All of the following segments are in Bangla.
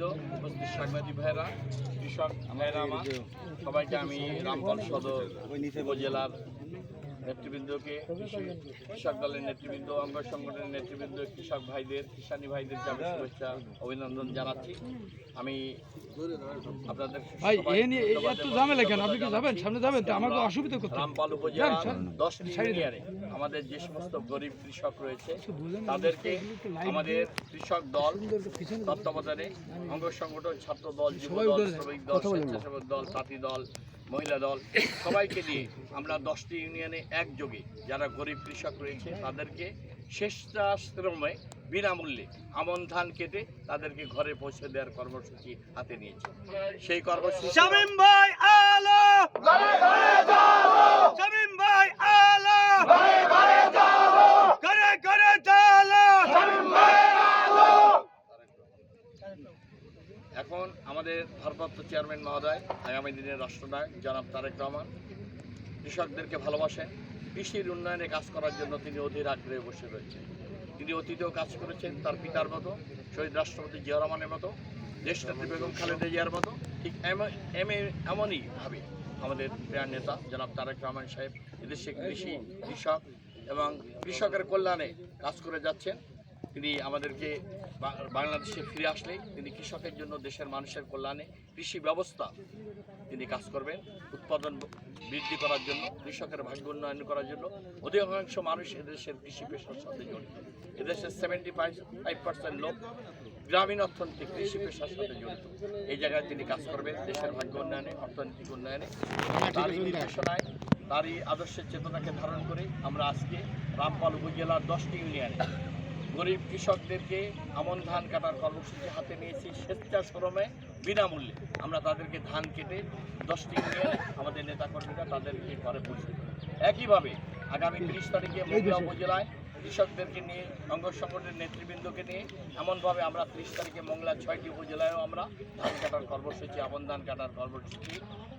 নেতৃবৃন্দ উপস্থিত সাংবাদিক ভাইরা কৃষক ভাইরা আমার। সবাইকে আমি রামপাল সদর উপজেলার নেতৃবৃন্দকে কৃষক দলের নেতৃবৃন্দ অঙ্গ সংগঠনের নেতৃবৃন্দ কৃষক ভাইদের কিষানী ভাইদের আমি শুভেচ্ছা অভিনন্দন জানাচ্ছি। আমি আপনাদের ভাই এ নিয়ে এত ঝামেলা কেন? আপনি কি যাবেন? সামনে যাবেন তো? আমাকে অসুবিধা করতে রামপাল উপজেলার দশটি ইউনিয়নে আমাদের যে সমস্ত গরিব কৃষক রয়েছে তাদেরকে আমাদের কৃষক দল তত্ত্বাবধানে অঙ্গ সংগঠন ছাত্র দল যুব দল শ্রমিক দল স্বেচ্ছাসেবক দল তাঁতি দল মহিলা দল সবাইকে নিয়ে আমরা দশটি ইউনিয়নে একযোগে যারা গরিব কৃষক রয়েছে তাদেরকে শ্রেষ্ঠাশ্রমে বিনামূল্যে আমন ধান কেটে তাদেরকে ঘরে পৌঁছে দেওয়ার কর্মসূচি হাতে নিয়েছে। সেই কর্মসূচি শামিম ভাই আলো শামিম ভাই আলো করে করে চালো এখন আমাদের ভারপ্রাপ্ত চেয়ারম্যান মহোদয়, আগামী দিনের রাষ্ট্রনায়ক জনাব তারেক রহমান। কৃষকদেরকে ভালোবাসেন কৃষির উন্নয়নে কাজ করার জন্য তিনি অধীর আগ্রহে বসে রয়েছেন। তিনি অতীতেও কাজ করেছেন তার পিতার মতো, শহীদ রাষ্ট্রপতি জিয়া রহমানের মতো, দেশনেত্রী বেগম খালেদা জিয়ার মতো। ঠিক এম- এম- এমনই ভাবে আমাদের প্রিয় নেতা জনাব তারেক রহমান সাহেব এদেশে কৃষি, কৃষক এবং কৃষকের কল্যাণে কাজ করে যাচ্ছেন। তিনি আমাদেরকে বাংলাদেশে ফিরে আসলেই তিনি কৃষকের জন্য দেশের মানুষের কল্যাণে কৃষি ব্যবস্থা তিনি কাজ করবেন। উৎপাদন বৃদ্ধি করার জন্য, কৃষকের ভাগ্য উন্নয়ন করার জন্য অধিকাংশ মানুষ এদেশের কৃষি পেশার সাথে জড়িত। এদেশের সেভেন্টি ফাইভ পার্সেন্ট লোক গ্রামীণ অর্থনীতি কৃষি পেশার সাথে জড়িত। এই জায়গায় তিনি কাজ করবেন দেশের ভাগ্য উন্নয়নে, অর্থনৈতিক উন্নয়নে। তারই নির্দেশনায়, তারই আদর্শের চেতনাকে ধারণ করে আমরা আজকে রামপাল উপজেলার দশটি ইউনিয়নে গরিব কৃষকদেরকে আমন ধান কাটার কর্মসূচি হাতে নিয়েছি স্বেচ্ছা শ্রমে বিনামূল্যে আমরা তাদেরকে ধান কেটে দশটি ইউনিয়নে আমাদের নেতাকর্মীরা তাদেরকে ঘরে পৌঁছে। একইভাবে আগামী তিরিশ তারিখে মহিলা উপজেলায় কৃষকদেরকে নিয়ে, অঙ্গ সংগঠনের নেতৃবৃন্দকে নিয়ে, এমনভাবে আমরা তিরিশ তারিখে মংলা ছয়টি উপজেলায়ও আমরা ধান কাটার কর্মসূচি, আমন ধান কাটার কর্মসূচি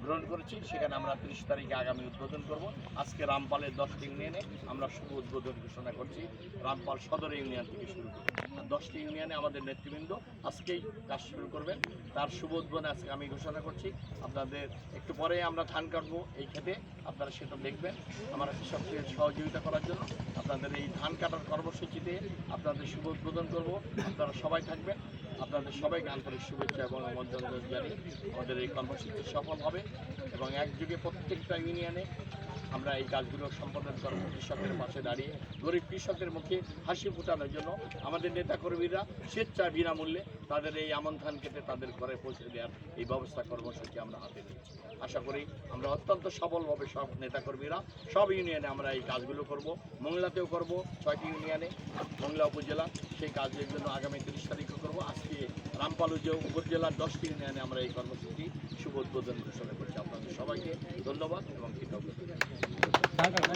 গ্রহণ করেছি, সেখানে আমরা ত্রিশ তারিখে আগামী উদ্বোধন করব। আজকে রামপালের দশটি ইউনিয়নে আমরা শুভ উদ্বোধন ঘোষণা করছি, রামপাল সদর ইউনিয়ন থেকে শুরু করে। আর দশটি ইউনিয়নে আমাদের নেতৃবৃন্দ আজকেই কাজ শুরু করবেন। তার শুভ উদ্বোধন আজকে আমি ঘোষণা করছি। আপনাদের একটু পরে আমরা ধান কাটবো এই ক্ষেত্রে আপনারা সেটা দেখবেন। আমরা কৃষককে সহযোগিতা করার জন্য আপনাদের এই ধান কাটার কর্মসূচিতে আপনাদের শুভ উদ্বোধন করব। আপনারা সবাই থাকবেন। আপনাদের সবাইকে আন্তরিক শুভেচ্ছা এবং আমন্ত্রণ জানিয়ে আমাদের এই কর্মসূচি সফল হবে এবং একযোগে প্রত্যেকটা ইউনিয়নে আমরা এই কাজগুলো সম্পাদন করব কৃষকের পাশে দাঁড়িয়ে, গরিব কৃষকের মুখে হাসি ফোটানোর জন্য আমাদের নেতাকর্মীরা স্বেচ্ছায় বিনামূল্যে তাদের এই আমন ধান কেটে তাদের ঘরে পৌঁছে দেওয়ার এই ব্যবস্থা কর্মসূচি আমরা হাতে নিয়েছি। আশা করি আমরা অত্যন্ত সফলভাবে সব নেতাকর্মীরা, সব ইউনিয়নে আমরা এই কাজগুলো করব। মংলাতেও করব, ছয়টি ইউনিয়নে, মংলা উপজেলা, সেই কাজের জন্য আগামী তিরিশ তারিখে করব। আজকে রামপাল উপজেলার দশটি ইউনিয়নে আমরা এই কর্মসূচি শুভ উদ্বোধন ঘোষণা করছি। আপনাদের সবাইকে ধন্যবাদ এবং কৃতজ্ঞতা।